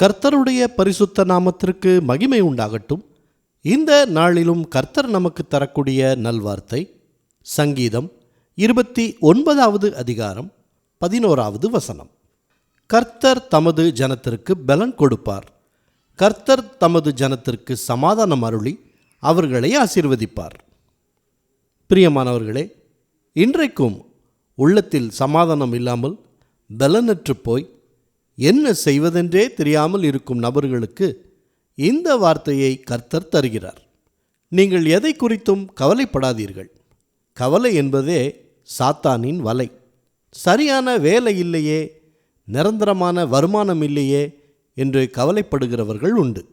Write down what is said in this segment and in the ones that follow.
கர்த்தருடைய பரிசுத்த நாமத்திற்கு மகிமை உண்டாகட்டும். இந்த நாளிலும் கர்த்தர் நமக்கு தரக்கூடிய நல்வார்த்தை சங்கீதம் இருபத்தி ஒன்பதாவது அதிகாரம் பதினோராவது வசனம். கர்த்தர் தமது ஜனத்திற்கு பலன் கொடுப்பார். கர்த்தர் தமது ஜனத்திற்கு சமாதானம் அருளி அவர்களை ஆசீர்வதிப்பார். பிரியமானவர்களே இன்றைக்கும் உள்ளத்தில் சமாதானம் இல்லாமல் பலனற்று போய் என்ன செய்வதென்றே தெரியாமல் இருக்கும் நபர்களுக்கு இந்த வார்த்தையை கர்த்தர் தருகிறார். நீங்கள் எதை குறித்தும் கவலைப்படாதீர்கள். கவலை என்பதே சாத்தானின் வலை. சரியான வேலை இல்லையே நிரந்தரமான வருமானம் இல்லையே என்று கவலைப்படுகிறவர்கள் உண்டு.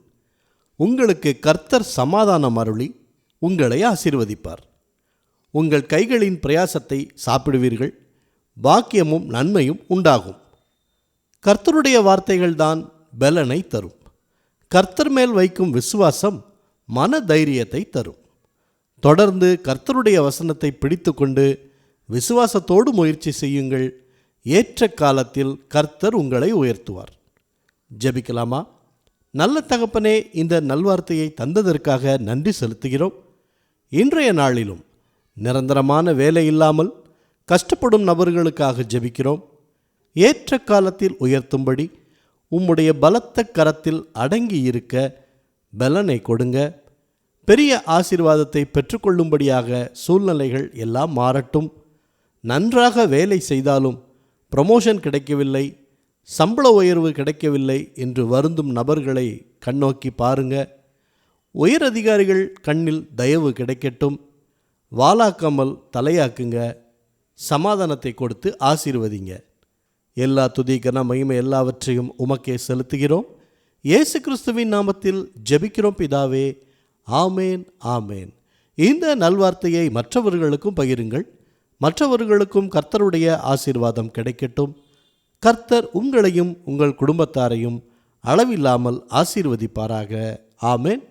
உங்களுக்கு கர்த்தர் சமாதானம் அருளி உங்களை ஆசீர்வதிப்பார். உங்கள் கைகளின் பிரயாசத்தை சாப்பிடுவீர்கள். பாக்கியமும் நன்மையும் உண்டாகும். கர்த்தருடைய வார்த்தைகள்தான் பலனை தரும். கர்த்தர் மேல் வைக்கும் விசுவாசம் மன தைரியத்தை தரும். தொடர்ந்து கர்த்தருடைய வசனத்தை பிடித்துக்கொண்டு விசுவாசத்தோடு முயற்சி செய்யுங்கள். ஏற்ற காலத்தில் கர்த்தர் உங்களை உயர்த்துவார். ஜெபிக்கலாமா? நல்ல தகப்பனே இந்த நல்வார்த்தையை தந்ததற்காக நன்றி செலுத்துகிறோம். இன்றைய நாளிலும் நிரந்தரமான வேலை இல்லாமல் கஷ்டப்படும் நபர்களுக்காக ஜெபிக்கிறோம். ஏற்ற காலத்தில் உயர்த்தும்படி உம்முடைய பலத்த கரத்தில் அடங்கி இருக்க பலனை கொடுங்க. பெரிய ஆசீர்வாதத்தை பெற்றுக்கொள்ளும்படியாக சூழ்நிலைகள் எல்லாம் மாறட்டும். நன்றாக வேலை செய்தாலும் ப்ரமோஷன் கிடைக்கவில்லை சம்பள உயர்வு கிடைக்கவில்லை என்று வருந்தும் நபர்களை கண்ணோக்கி பாருங்க. உயர் அதிகாரிகள் கண்ணில் தயவு கிடைக்கட்டும். வாலாக்காமல் தலையாக்குங்க. சமாதானத்தை கொடுத்து ஆசீர்வதிங்க. எல்லா துதிகன மகிமை எல்லாவற்றையும் உமக்கே செலுத்துகிறோம். இயேசு கிறிஸ்துவின் நாமத்தில் ஜெபிக்கிறோம் பிதாவே. ஆமேன் ஆமேன். இந்த நல்வார்த்தையை மற்றவர்களுக்கும் பகிருங்கள். மற்றவர்களுக்கும் கர்த்தருடைய ஆசீர்வாதம் கிடைக்கட்டும். கர்த்தர் உங்களையும் உங்கள் குடும்பத்தாரையும் அளவில்லாமல் ஆசீர்வதிப்பாராக. ஆமேன்.